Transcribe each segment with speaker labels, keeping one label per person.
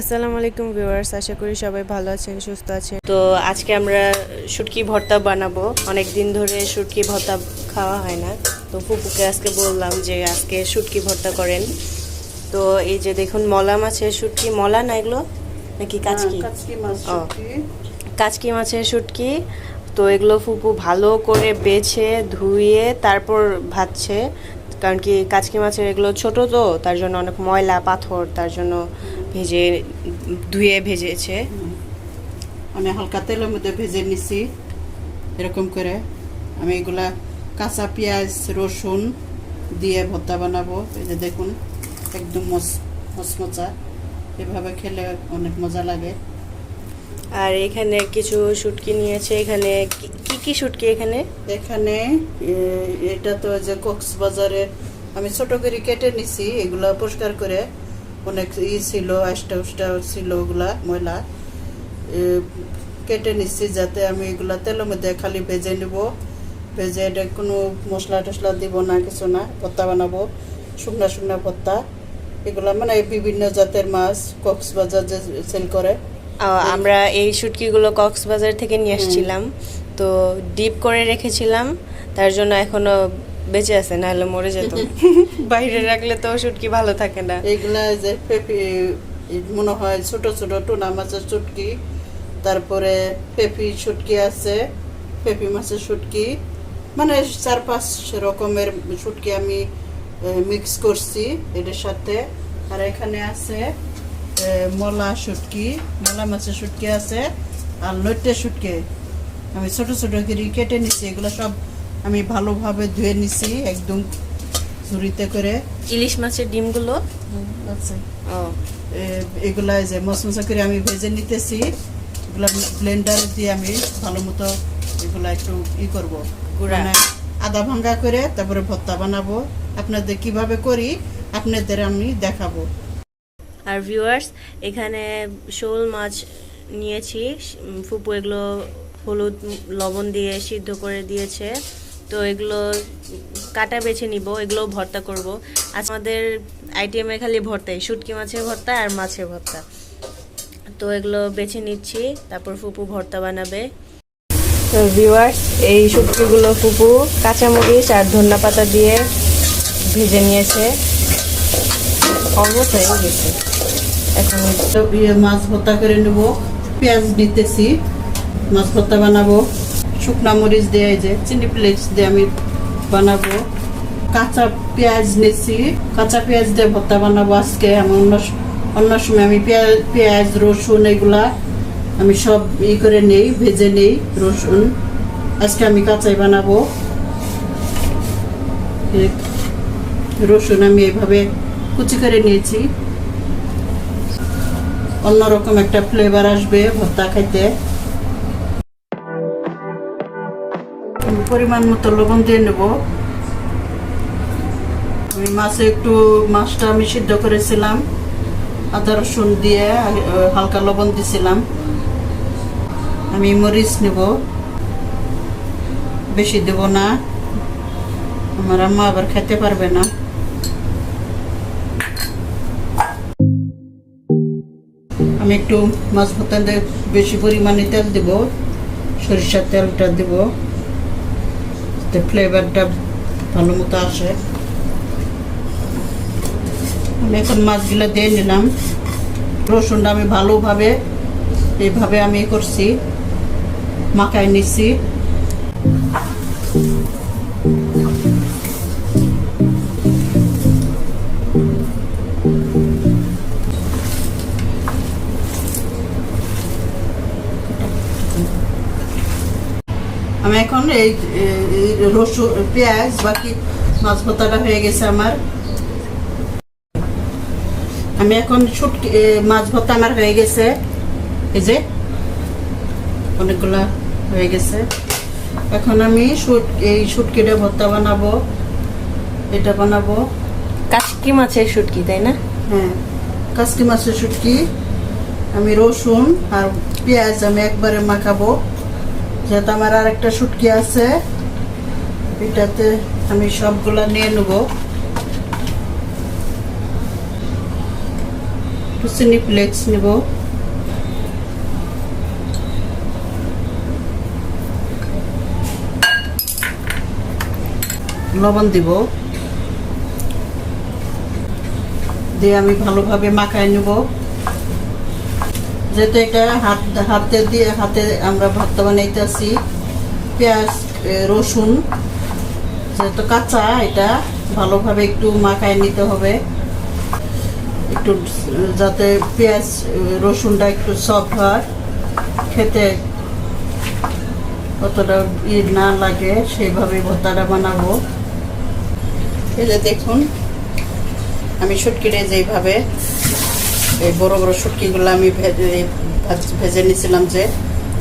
Speaker 1: আসসালামু আলাইকুম ভিউয়ার্স আশা করি সবাই ভালো আছেন সুস্থ আছেন। তো আজকে আমরা শুটকি ভর্তা বানাবো। অনেক দিন ধরে শুটকি ভর্তা খাওয়া হয় না। তো ফুপুকে আজকে বললাম যে আজকে শুটকি ভর্তা করেন। তো এই যে দেখুন মলা মাছের শুটকি। মলা না এগুলো? নাকি কাচকি?
Speaker 2: কাচকি
Speaker 1: ও। কাচকি মাছের শুটকি। তো এগুলো ফুপু ভালো করে বেছে ধুয়ে তারপর ভাজছে। কারণ কি কাচকি মাছের এগুলো ছোট তো তার জন্য অনেক ময়লা পাথর তার জন্য ভেজে ধুয়ে ভেজেছে।
Speaker 2: আমি হালকা তেলের মধ্যে ভেজে নিছি এরকম করে। আমি এগুলা কাঁচা পেঁয়াজ রসুন দিয়ে ভর্তা বানাবো। এই যে দেখুন একদম মস মচমচা এভাবে খেলে অনেক মজা লাগে।
Speaker 1: আর এখানে কিছু শুটকি নিয়েছে। এখানে কি- কি কি শুটকি এখানে?
Speaker 2: এখানে এটা তো যে কক্সবাজারে আমি ছোট করে কেটে নিছি এগুলা পরিষ্কার করে। অনেক ই ছিল আষ্টা উষ্টা ছিল ওগুলা ময়লা। কেটে নিচ্ছি যাতে আমি এগুলা তেলের মধ্যে খালি ভেজে নিব। ভেজে এটা কোনো মশলা টশলা দিব না কিছু না ভর্তা বানাবো শুকনা শুকনা ভর্তা এগুলা মানে বিভিন্ন জাতের মাছ কক্সবাজার যে সেল করে।
Speaker 1: আমরা এই শুটকিগুলো কক্সবাজার থেকে নিয়ে আসছিলাম। তো ডিপ করে রেখেছিলাম তার জন্য এখনও বেঁচে আছে নাহলে মরে যেত। বাইরে রাখলে তো শুটকি ভালো থাকে না।
Speaker 2: এগুলা যে পেঁপি মনে হয় ছোট ছোট টুনা মাছের শুটকি তারপরে পেঁপি শুটকি আছে পেঁপি মাছের শুটকি মানে চার পাঁচ রকমের শুটকি আমি মিক্স করছি এটার সাথে। আর এখানে আছে মলা শুটকি মলা মাছের শুটকি আছে আর লইটে শুটকি আমি ছোট ছোট করে কেটে নিছি এগুলো সব আমি ভালোভাবে ধুয়ে নিছি একদম ঝুড়িতে করে।
Speaker 1: ইলিশ মাছের ডিমগুলো?
Speaker 2: এগুলা যে মশমশা করে আমি ভেজে নিতেছি এগুলা ব্লেন্ডার দিয়ে আমি ভালো মতো এগুলা একটু ই করব। মানে আদা ভাঙ্গা করে তারপরে ভর্তা বানাবো। আপনাদের কীভাবে করি আপনাদের আমি দেখাবো।
Speaker 1: আর ভিউয়ার্স এখানে শোল মাছ নিয়েছি ফুপু এগুলো হলুদ লবণ দিয়ে সিদ্ধ করে দিয়েছে। তো এগুলো কাটা বেছে নিব এগুলো ভর্তা করব। আজ আমাদের আইটেমে খালি ভর্তাই শুটকি মাছের ভর্তা আর মাছের ভর্তা। তো এগুলো বেছে নিচ্ছি তারপর ফুপু ভর্তা বানাবে। তো ভিউয়ার্স এই শুটকিগুলো ফুপু কাঁচামরিচ আর ধন্যা পাতা দিয়ে ভেজে নিয়েছে। অলমোস্ট হয়ে গেছে। এখন
Speaker 2: মাছ ভর্তা করে নেব পেঁয়াজ নিতেছি মাছ ভর্তা বানাবো। শুকনা মরিচ দিয়ে যে চিনি প্লেটস দিয়ে আমি বানাবো। কাঁচা পেঁয়াজ নিছি কাঁচা পেঁয়াজ দিয়ে ভর্তা বানাবো আজকে। আমি অন্য অন্য সময় আমি পেঁয়াজ পেঁয়াজ, রসুন এগুলা আমি সব ই করে নেই, ভেজে নেই, রসুন। আজকে আমি কাঁচাই বানাবো। রসুন আমি এভাবে কুচি করে নিয়েছি। অন্যরকম একটা ফ্লেভার আসবে ভর্তা খাইতে। পরিমাণ মতো লবণ দিয়ে নেব। আমি মাছে একটু মাছটা আমি সিদ্ধ করেছিলাম। আদা, রসুন দিয়ে হালকা লবণ দিছিলাম। আমি মরিচ নেব। বেশি দেব না। আমার আম্মা আবার খেতে পারবে না। আমি একটু মাছ ভর্তাতে বেশি পরিমাণে তেল দেব। সরিষার তেলটা দেব। যাতে ফ্লেভারটা ভালো মতো আসে আমি এখন মাছগুলো দিয়ে নিলাম রসুনটা আমি ভালোভাবে এইভাবে আমি করছি মাখায় নিচ্ছি এখন এই রসুন পেঁয়াজ বাকি মাছ ভর্তাটা হয়ে গেছে আমার। আমি এখন শুটকি এ, মাছ ভর্তা আমার হয়ে গেছে। এই যে অনেকগুলা হয়ে গেছে। এখন আমি এই শুটকিটা ভর্তা বানাবো এটা বানাবো।
Speaker 1: কাচকি মাছের শুটকি তাই না?
Speaker 2: হ্যাঁ কাশকি মাছের শুটকি আমি রসুন আর পেঁয়াজ আমি একবারে মাখাবো। যেহেতু আমার আর একটা শুটকি আছে, এটাতে আমি সবগুলা নিয়ে নেব। একটু চিনি ফ্লেক্স নেব। লবণ দিব। দিয়ে আমি ভালোভাবে মাখায় নেব। যেহেতু এটা হাত, হাতে দিয়ে, হাতে আমরা ভর্তা বানাইতেছি পেঁয়াজ রসুন, যেহেতু কাঁচা, এটা ভালোভাবে একটু মাখায় নিতে হবে। একটু, যাতে পেঁয়াজ রসুনটা একটু সফট হয়, খেতে অতটা ই না লাগে, সেইভাবে ভর্তাটা বানাবো। এই যে দেখুন, আমি শুটকিটা যেইভাবে এই বড় বড় শুটকিগুলো আমি ভেজে নিয়েছিলাম যে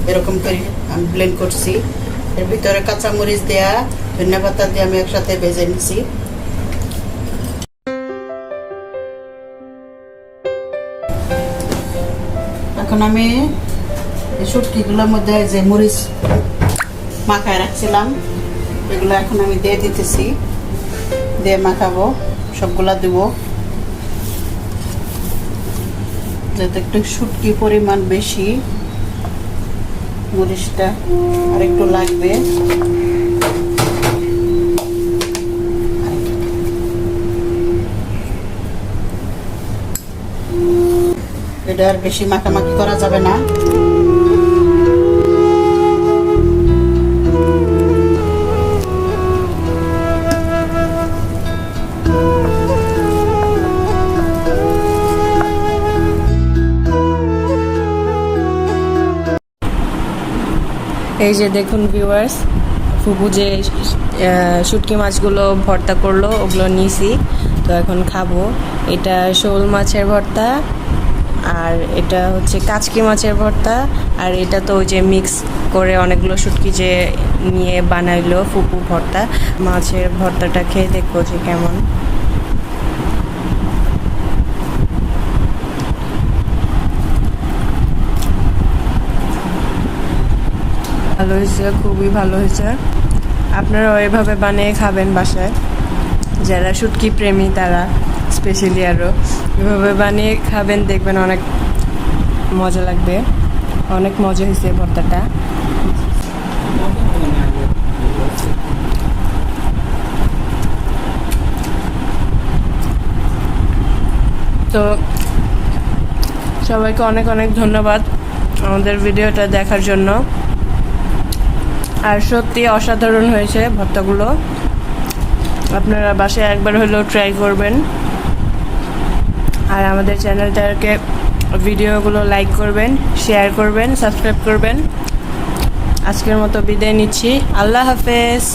Speaker 2: এরকম করে আমি ব্লেন্ড করছি। এর ভিতরে কাঁচামরিচ দেয়া, ধনিয়া পাতা দিয়ে আমি একসাথে ভেজে নিছি। এখন আমি এই শুটকিগুলোর মধ্যে যে মরিচ মাখায় রাখছিলাম, এগুলো এখন আমি দিয়ে দিতেছি। দিয়ে মাখাবো, সবগুলা দেবো। যাতে একটু শুটকি পরিমাণ বেশি। মরিচটা আর একটু লাগবে। এটা আর বেশি মাখামাখি করা যাবে না।
Speaker 1: এই যে দেখুন ভিউয়ার্স ফুপু যে শুটকি মাছগুলো ভর্তা করল, ওগুলো নিছি। তো এখন খাব। এটা শোল মাছের ভর্তা, আর এটা হচ্ছে কাচকি মাছের ভর্তা, আর এটা তো ওই যে মিক্স করে অনেকগুলো শুটকি যে নিয়ে বানাইলো ফুপু ভর্তা। মাছের ভর্তাটা খেয়ে দেখব যে কেমন। ভালো হয়েছে, খুবই ভালো হয়েছে। আপনারাও এভাবে বানিয়ে খাবেন বাসায়। যারা শুটকি প্রেমী, তারা স্পেশালি আরও এভাবে বানিয়ে খাবেন, দেখবেন অনেক মজা লাগবে। অনেক মজা হয়েছে ভর্তাটা। তো সবাইকে অনেক অনেক ধন্যবাদ আমাদের ভিডিওটা দেখার জন্য। আর সত্যি অসাধারণ হয়েছে ভর্তাগুলো। আপনারা বাসায় একবার হলেও ট্রাই করবেন। আর আমাদের চ্যানেলটাকে ভিডিওগুলো লাইক করবেন শেয়ার করবেন সাবস্ক্রাইব করবেন। আজকের মতো বিদায় নিচ্ছি। আল্লাহ হাফেজ।